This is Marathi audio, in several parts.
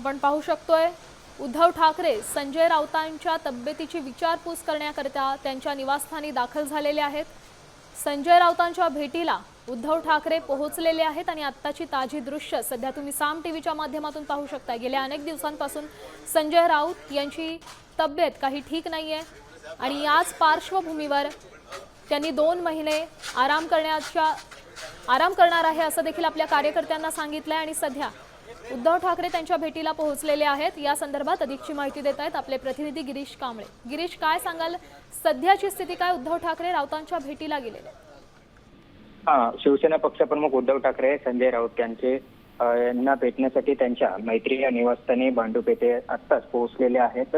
आपण पाहू शकतोय उद्धव ठाकरे संजय राऊतांच्या तब्येतीची विचारपूस करण्याकरिता त्यांच्या निवासस्थानी दाखल झालेले आहेत. संजय राऊतांच्या भेटीला उद्धव ठाकरे पोहोचलेले आहेत आणि आत्ताची ताजी दृश्य सध्या तुम्ही साम टी व्हीच्या माध्यमातून पाहू शकता गेल्या अनेक दिवसांपासून संजय राऊत यांची तब्येत काही ठीक नाही आहे आणि याच पार्श्वभूमीवर त्यांनी दोन महिने आराम करण्याच्या आराम करणार आहे असं देखील आपल्या कार्यकर्त्यांना सांगितलं आहे आणि सध्या उद्धव ठाकरे त्यांच्या भेटीला पोहोचलेले आहेत. या संदर्भात अधिकची माहिती देत आहेत आपले प्रतिनिधी गिरीश कांबळे. गिरीश काय सांगाल? सध्याची स्थिती काय? उद्धव ठाकरे राऊतांच्या भेटीला गेलेले हा शिवसेना पक्षप्रमुख उद्धव ठाकरे संजय राऊत यांचे यांना भेटण्यासाठी त्यांच्या मैत्री या निवासस्थानी भांडूप येथे आत्ताच पोहोचलेले आहेत.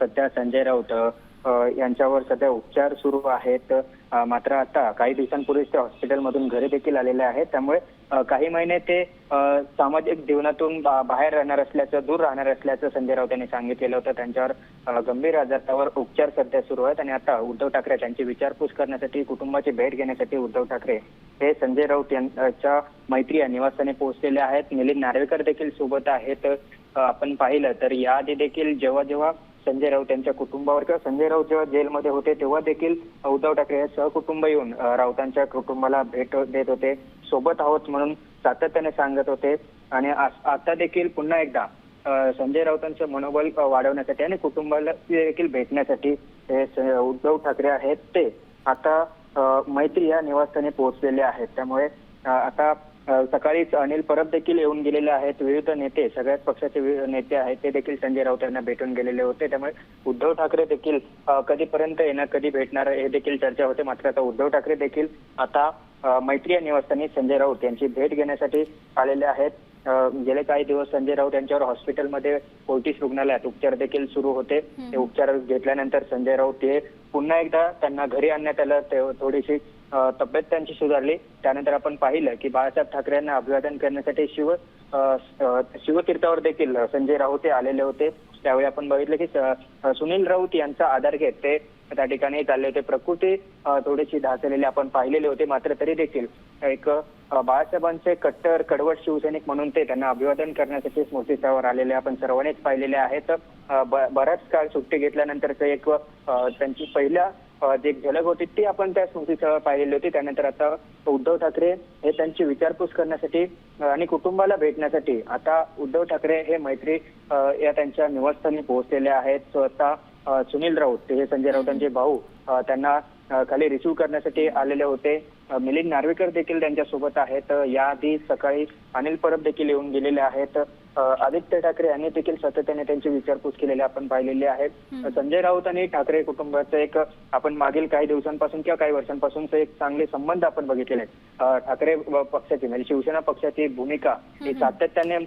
सध्या संजय राऊत यांच्यावर सध्या उपचार सुरू आहेत. मात्र आता काही दिवसांपूर्वीच ते हॉस्पिटलमधून घरी देखील आलेले आहेत. त्यामुळे काही महिने ते सामाजिक जीवनातून बाहेर राहणार असल्याचं दूर राहणार असल्याचं संजय राऊत यांनी सांगितलेलं होतं. त्यांच्यावर गंभीर आजारावर उपचार सध्या सुरू आहेत आणि आता उद्धव ठाकरे त्यांची विचारपूस करण्यासाठी कुटुंबाची भेट घेण्यासाठी उद्धव ठाकरे हे संजय राऊत यांच्या मैत्री या निवासस्थानी पोहोचलेले आहेत. मिलिंद नार्वेकर देखील सोबत आहेत. आपण पाहिलं तर याआधी देखील जेव्हा जेव्हा संजय राऊत यांच्या कुटुंबावर किंवा संजय राऊत जेव्हा जेलमध्ये होते तेव्हा देखील उद्धव ठाकरे हे सहकुटुंब येऊन राऊतांच्या कुटुंबाला भेट देत होते. सोबत आहोत म्हणून सातत्याने सांगत होते. आणि आता देखील पुन्हा एकदा संजय राऊतांचं मनोबल वाढवण्यासाठी आणि कुटुंबाला देखील भेटण्यासाठी हे उद्धव ठाकरे आहेत ते आता मैत्री या निवासस्थानी पोहोचलेले आहेत. त्यामुळे आता सकाळीच अनिल परब देखील येऊन गेलेले आहेत. विविध नेते सगळ्याच पक्षाचे नेते आहेत. ते देखील संजय राऊत यांना भेटून गेलेले होते. त्यामुळे उद्धव ठाकरे देखील कधीपर्यंत येणार कधी भेटणार हे देखील चर्चा होते. मात्र आता उद्धव ठाकरे देखील आता मैत्री या निवासस्थानी संजय राऊत यांची भेट घेण्यासाठी आलेले आहेत. गेले काही दिवस संजय राऊत यांच्यावर हॉस्पिटलमध्ये कोर्टीस रुग्णालयात उपचार देखील सुरू होते. ते उपचार घेतल्यानंतर संजय राऊत हे पुन्हा एकदा त्यांना घरी आणण्यात आलं. थोडीशी तब्येत त्यांची सुधारली. त्यानंतर आपण पाहिलं की बाळासाहेब ठाकरे यांना अभिवादन करण्यासाठी शिव शिवतीर्थावर देखील संजय राऊत हे आलेले होते. त्यावेळी आपण बघितलं की सुनील राऊत यांचा आधार घेत ते त्या ठिकाणी चालले होते. प्रकृती थोडीशी ढासळलेली आपण पाहिलेले होते. मात्र तरी देखील एक बाळासाहेबांचे कट्टर कडवट शिवसैनिक म्हणून ते त्यांना अभिवादन करण्यासाठी स्मृतीस्थळावर आलेले आपण सर्वांनीच पाहिलेले आहेत. ब- बराच काळ सुट्टी घेतल्यानंतरचं एक त्यांची पहिल्या जी एक झलक होती ती आपण त्या स्मृतीस्थळावर पाहिलेली होती. त्यानंतर आता उद्धव ठाकरे हे त्यांची विचारपूस करण्यासाठी आणि कुटुंबाला भेटण्यासाठी आता उद्धव ठाकरे हे मैत्री या त्यांच्या निवासस्थानी पोहोचलेले आहेत. स्वतः सुनील राऊत हे संजय राऊतांचे भाऊ त्यांना खाली रिसिव्ह करण्यासाठी आलेले होते. मिलिंद नार्वेकर देखील त्यांच्यासोबत आहेत. याआधी सकाळी अनिल परब देखील येऊन गेलेले आहेत. आदित्य ठाकरे यांनी देखील सातत्याने त्यांची विचारपूस केलेली आपण पाहिलेली आहे. संजय राऊत आणि ठाकरे कुटुंबाचं एक आपण मागील काही दिवसांपासून किंवा काही वर्षांपासूनचे एक चांगले संबंध आपण बघितलेले आहेत. ठाकरे पक्षाची म्हणजे शिवसेना पक्षाची भूमिका ही सातत्याने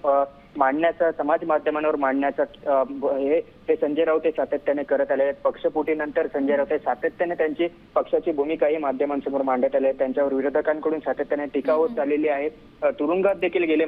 मांडण्याचा समाज माध्यमांवर मांडण्याचा हे संजय राऊत हे सातत्याने करत आले आहेत. पक्षफुटीनंतर संजय राऊत हे सातत्याने त्यांची पक्षाची भूमिका ही माध्यमांसमोर मांडत आले आहेत. त्यांच्यावर विरोधकांकडून सातत्याने टीका होत चाललेली आहे. तुरुंगात देखील गेले